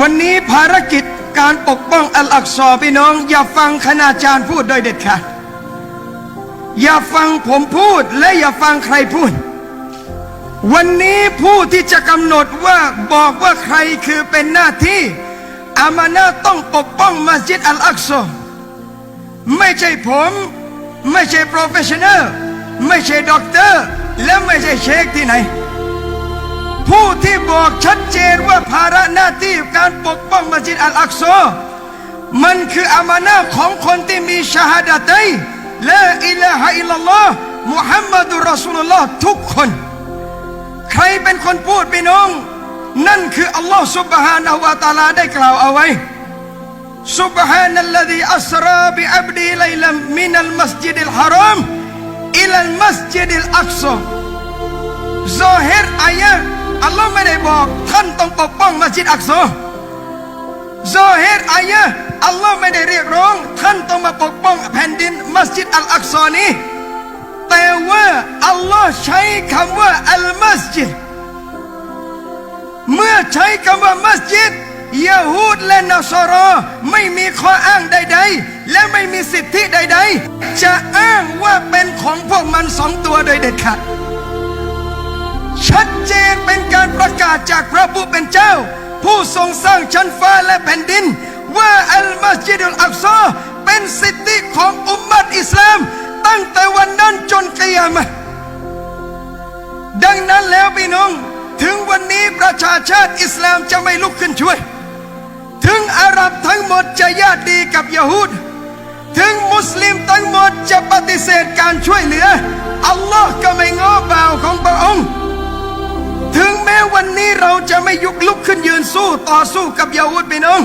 วันนี้ภารกิจการปกป้องอัลอักซอพี่น้อง อย่าฟังคณาจารย์พูดโดยเด็ดขาดอย่าฟังผมพูดและอย่าฟังใครพูด วันนี้ผู้ที่จะกำหนดว่าบอกว่าใครคือเป็นหน้าที่อามานะห์ต้องปกป้องมัสยิดอัลอักซอไม่ใช่ผม ไม่ใช่โปรเฟชชั่นอลไม่ใช่ด็อกเตอร์ และไม่ใช่เชคที่ไหน ผู้ที่บอกชัดเจนว่าภาระหน้าที่การปกป้องมัสยิดอัลอักซอมันคืออามานะห์ของคนที่มีชาฮาดะตัยละอิลาฮะอิลลัลลอฮ์มุฮัมมัดุลรอสูลุลลอฮ์ทุกคน ใครเป็นคนพูดพี่น้อง นั่นคืออัลลอฮ์ سبحانه และ تعالى ได้กล่าวเอาไว้ سبحان الذي أسرى بعبده ليلا من المسجد الحرام إلى المسجد الأقصى ซอเฮรอายะอัลลอฮ์ไม่ได้บอก ท่านต้องปกป้องมัสยิดอักซอซอเฮรอายะอัลลอฮ์ไม่ได้เรียกร้อง ท่านต้องมาปกป้องแผ่นดินมัสยิดอัลอักซอนี้ แต่ว่าอัลลอฮ์ใช้คำว่าอัลมัสยิดเมื่อใช้คำว่ามัสยิดยะฮูดและนัสรอไม่มีข้ออ้างใด ๆ และไม่มีสิทธิใด ๆ จะอ้างว่าเป็นของพวกมันสองตัวโดยเด็ดขาด ชัดเจนเป็นการประกาศจากพระผู้เป็นเจ้า ผู้ทรงสร้างชั้นฟ้าและแผ่นดิน ว่าอัลมัสยิดุลอักซอเป็นสิทธิของอุมมัตอิสลาม ตั้งแต่วันนั้นจนกิยามะดังนั้นแล้วพี่น้อง ถึงวันนี้ประชาชาติอิสลามจะไม่ลุกขึ้นช่วย ถึงอาหรับทั้งหมดจะญาติดีกับยะฮูดถึงมุสลิมทั้งหมดจะปฏิเสธการช่วยเหลือ อัลลอฮ์ก็ไม่ง้อเบาของพระองค์ วันนี้เราจะไม่ยุกลุกขึ้นยืนสู้ต่อสู้กับยาฮูดพี่น้อง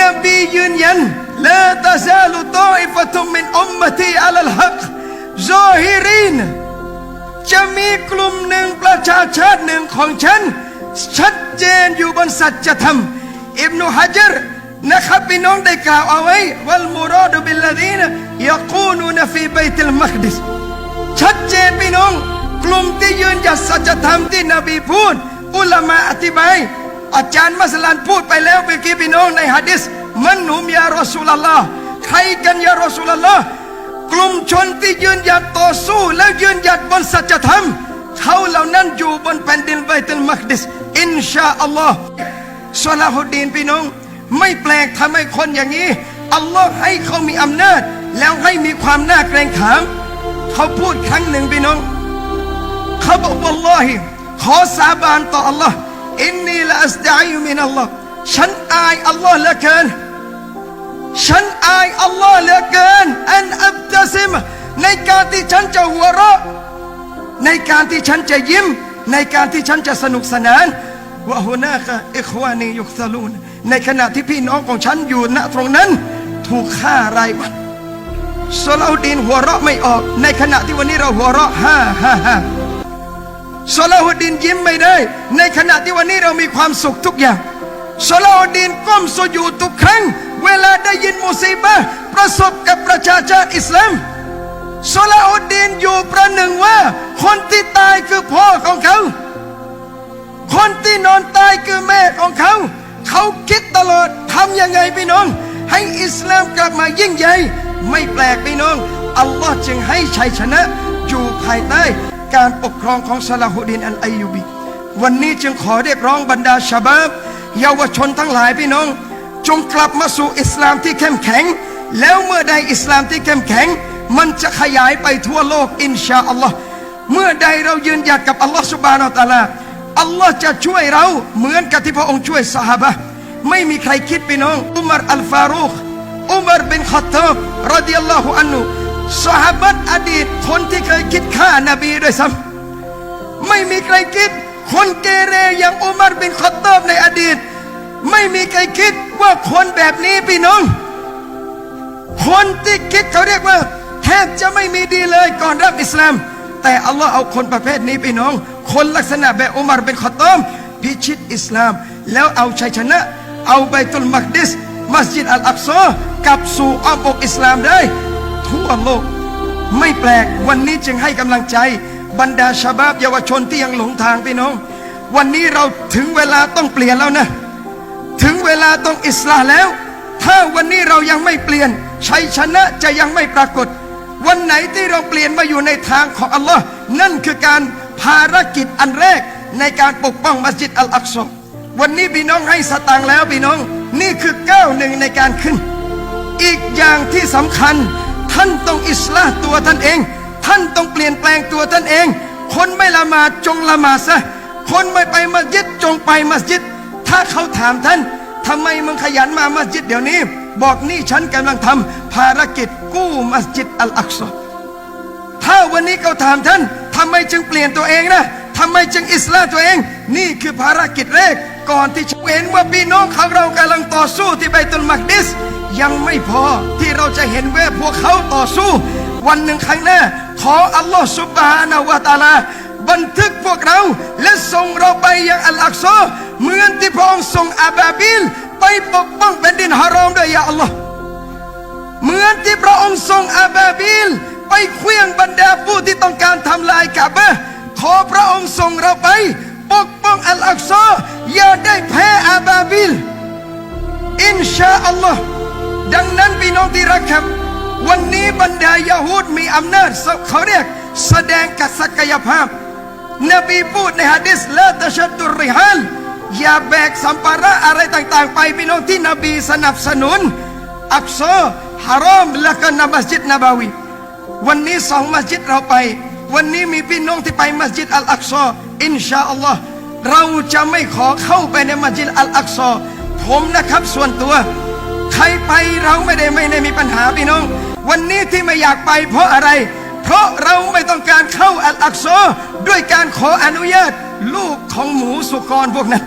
นบียืนยันลาตาซาลุตออิฟะตุมินอุมมตีอัลลฮักซอฮิรินจะมีกลุ่มหนึ่งประชาชาติหนึ่งของฉัน ชัดเจนอยู่บนสัจธรรมอิบนุฮะจรนะครับพี่น้องได้กล่าวเอาไว้วัลมุรอดุบิลลดีนยะกูนูนฟีบัยติลมักดิสชัดเจนพี่น้อง กลุ่มที่ยืนหยัดสัจธรรมที่นบีพูด อุลามะอธิบายอาจารย์มัสลันพูดไปแล้วเมื่อกี้พี่น้องในฮะดิษมันหุมยารอสูลลอฮ์ใครกันยารอสูลลอฮ์กลุ่มชนที่ยืนหยัดต่อสู้แล้วยืนหยัดบนสัจธรรม เขาเหล่านั้นอยู่บนแผ่นดินไบตุลมักดิสอินชาอัลลอฮ์ซาลาฮุดดีนพี่น้อง ไม่แปลกทำให้คนอย่างนี้ อัลลอฮ์ให้เขามีอำนาจ แล้วให้มีความน่าเกรงขาม เขาพูดครั้งหนึ่งพี่น้อง เขาบอกวัลลอฮิ ขอสาบานต่ออัลลอฮ์อินนีละอัสดะอิมินอัลลอฮ์ฉันอายอัลลอฮ์เหลือเกิน ฉันอายอัลลอฮ์เหลือเกิน อันอับตะซิม ในการที่ฉันจะหัวเราะ ในการที่ฉันจะยิ้ม ในการที่ฉันจะสนุกสนานวะฮุนาคะอิควานียุคซาลูน ในขณะที่พี่น้องของฉันอยู่ณตรงนั้น ถูกฆ่ารายวันซาลาอุดดีนหัวเราะไม่ออก ในขณะที่วันนี้เราหัวเราะฮ่าฮ่าฮ่า ซาลาอุดดีนยิ้มไม่ได้ ในขณะที่วันนี้เรามีความสุขทุกอย่างซาลาอุดดีนก้มสุญูทุกครั้ง เวลาได้ยินมุซีบะประสบกับประชาชาติอิสลามซาลาอุดดีนอยู่ประหนึ่งว่า คนที่ตายคือพ่อของเขา คนที่นอนตายคือแม่ของเขา เขาคิดตลอดทำยังไงพี่น้อง ให้อิสลามกลับมายิ่งใหญ่ ไม่แปลกพี่น้อง อัลลอฮ์จึงให้ชัยชนะอยู่ภายใต้ การปกครองของซาลาฮุดดีนอัลอายูบีวันนี้จึงขอเรียกร้องบรรดาชาบาบเยาวชนทั้งหลายพี่น้อง จงกลับมาสู่อิสลามที่เข้มแข็ง แล้วเมื่อใดอิสลามที่เข้มแข็ง มันจะขยายไปทั่วโลกอินชาอัลลอฮ์เมื่อใดเรายืนหยัดกับอัลลอฮ์สุบานอัลตะอาลาอัลลอฮ์จะช่วยเราเหมือนกับที่พระองค์ช่วยสหบะไม่มีใครคิดพี่น้องอุมารอัลฟารุกอุมารบินขัตตาบรดิยัลลอฮุอันนุ สหบะห์อดีตคนที่เคยคิดฆ่านบีด้วยซ้ำไม่มีใครคิด คนเกเรอย่างอุมารบินขัตตาบในอดีต ไม่มีใครคิดว่าคนแบบนี้พี่น้อง คนที่คิดเขาเรียกว่า แทบจะไม่มีดีเลยก่อนรับอิสลาม แต่อัลลอฮ์เอาคนประเภทนี้พี่น้อง คนลักษณะแบบอุมารเป็นขอตอมพิชิตอิสลาม แล้วเอาชัยชนะ เอาไบตุลมักดิสมัสยิดอัลอักซอกลับสู่อ้อมอกอิสลามได้ ทั่วโลก ไม่แปลกวันนี้จึงให้กำลังใจ บรรดาชาบาบเยาวชนที่ยังหลงทางพี่น้อง วันนี้เราถึงเวลาต้องเปลี่ยนแล้วนะ ถึงเวลาต้องอิสลามแล้ว ถ้าวันนี้เรายังไม่เปลี่ยนชัยชนะจะยังไม่ปรากฏ วันไหนที่เราเปลี่ยนมาอยู่ในทางของอัลลอฮ์นั่นคือการภารกิจอันแรกในการปกป้องมัสยิดอัลอักซอวันนี้พี่น้องให้สตางค์แล้วพี่น้อง นี่คือก้าวหนึ่งในการขึ้น อีกอย่างที่สำคัญ ท่านต้องอิสลาตัวท่านเอง ท่านต้องเปลี่ยนแปลงตัวท่านเอง คนไม่ละหมาดจงละหมาดซะคนไม่ไปมัสยิดจงไปมัสยิด ถ้าเขาถามท่านทำไมมึงขยันมามัสยิดเดี๋ยวนี้ บอกนี่ฉันกำลังทำภารกิจกู้มัสยิดอัลอักซอถ้าวันนี้เขาถามท่านทำไมจึงเปลี่ยนตัวเองนะทำไมจึงอิสลามตัวเอง นี่คือภารกิจแรก ก่อนที่จะเห็นว่าพี่น้องของเรากำลังต่อสู้ที่ไบตุลมักดิส ยังไม่พอที่เราจะเห็นว่าพวกเขาต่อสู้ วันหนึ่งข้างหน้า ขออัลลอฮฺสุบฮานาวะตาลา บันทึกพวกเราและส่งเราไปยังอัลอักซอเหมือนที่พระองค์ส่งอาบาบิล ไปปกป้องแผ่นดินฮารอมด้วยยาอัลลอฮ์เหมือนที่พระองค์ทรงอาบาบิล ไปเคลื่องบรรดาผู้ที่ต้องการทำลายกาบะขอพระองค์ส่งเราไปปกป้องอัลอักซออย่าได้แพ้อาบาบิลอินชาอัลลอฮ์ ดังนั้นพี่น้องที่รักครับ วันนี้บรรดายาฮูดมีอำนาจเขาเรียกแสดงกศักยภาพ นบีพูดในฮะดิษละตะชัดดุริฮัลอย่าแบกสัมภาระอะไรต่างๆ ไปพี่น้องที่นบีสนับสนุน อักซอฮารอมและก็นมัสยิดนบาวี วันนี้สองมัสยิดเราไป วันนี้มีพี่น้องที่ไปมัสยิดอัลอักซออินชาอัลลอฮ์เราจะไม่ขอเข้าไปในมัสยิดอัลอักซอผมนะครับส่วนตัว ใครไปเราไม่ได้ไม่ได้มีปัญหาพี่น้อง วันนี้ที่ไม่อยากไปเพราะอะไร เพราะเราไม่ต้องการเข้าอัลอักซอด้วยการขออนุญาตลูกของหมูสุกรพวกนั้น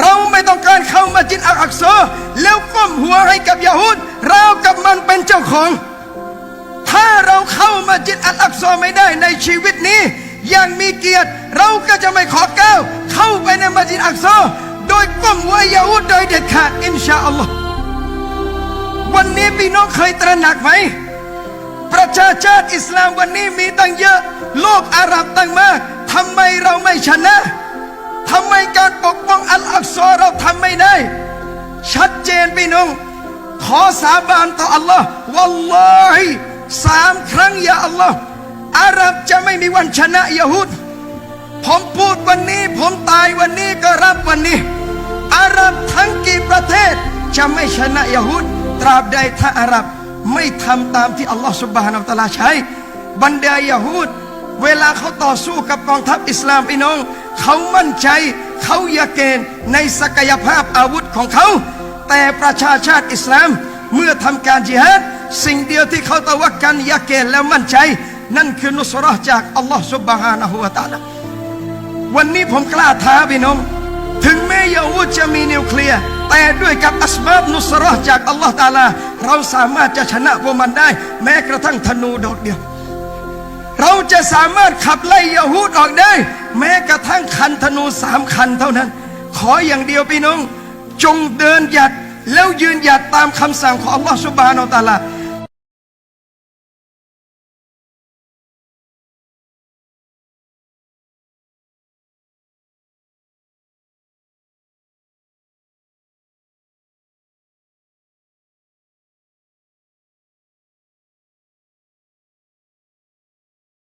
เราไม่ต้องการเข้ามาจิดอัลอักซอแล้วก้มหัวให้กับยาฮูดเรากับมันเป็นเจ้าของ ถ้าเราเข้ามาจิดอัลอักซอไม่ได้ในชีวิตนี้อย่างมีเกียรติ เราก็จะไม่ขอก้าวเข้าไปในมัสยิดอักซอ โดยก้มหัวยาฮูดโดยเด็ดขาดอินชาอัลลอฮ์วันนี้พี่น้องเคยตระหนักไหม ประชาชาติอิสลามวันนี้มีตั้งเยอะ โลกอาหรับตั้งมากทำไมเราไม่ชนะทำไมการปกป้องอัลอักซอเราทำไม่ได้ ชัดเจนพี่น้อง ขอสาบานต่ออัลลอฮ์วัลลอฮิสามครั้งอย่าอัลลอฮ์อาหรับจะไม่มีวันชนะยะฮูดผมพูดวันนี้ ผมตายวันนี้ก็รับวันนี้ อาหรับทั้งกี่ประเทศ จะไม่ชนะยะฮูดตราบใดถ้าอาหรับไม่ทำตามที่อัลลอฮ์สุบฮานาอัลตะอาลาใช้ บรรดายะฮูดเวลาเขาต่อสู้กับกองทัพอิสลามพี่น้อง เขามั่นใจเขายาเกณฑ์ในศักยภาพอาวุธของเขา แต่ประชาชาติอิสลามเมื่อทำการจิฮาดสิ่งเดียวที่เขาตะวักกันยาเกณฑ์แล้วมั่นใจ นั่นคือนุสราะจากอัลลอฮ์สุบฮานะฮูวะตาลาวันนี้ผมกล้าท้าพี่น้อง ถึงแม้ยาวูดจะมีนิวเคลียร์แต่ด้วยกับอัสบาบนุสราะห์จากอัลลอฮ์ตาลา เราสามารถจะชนะพวกมันได้ แม้กระทั่งธนูโดดเดียว เราจะสามารถขับไล่ยาฮูดออกได้ แม้กระทั่งคันธนูสามคันเท่านั้น ขออย่างเดียวพี่น้อง จงเดินหยัดแล้วยืนหยัดตามคำสั่งของอัลลอฮ์สุบานาอัลตาลา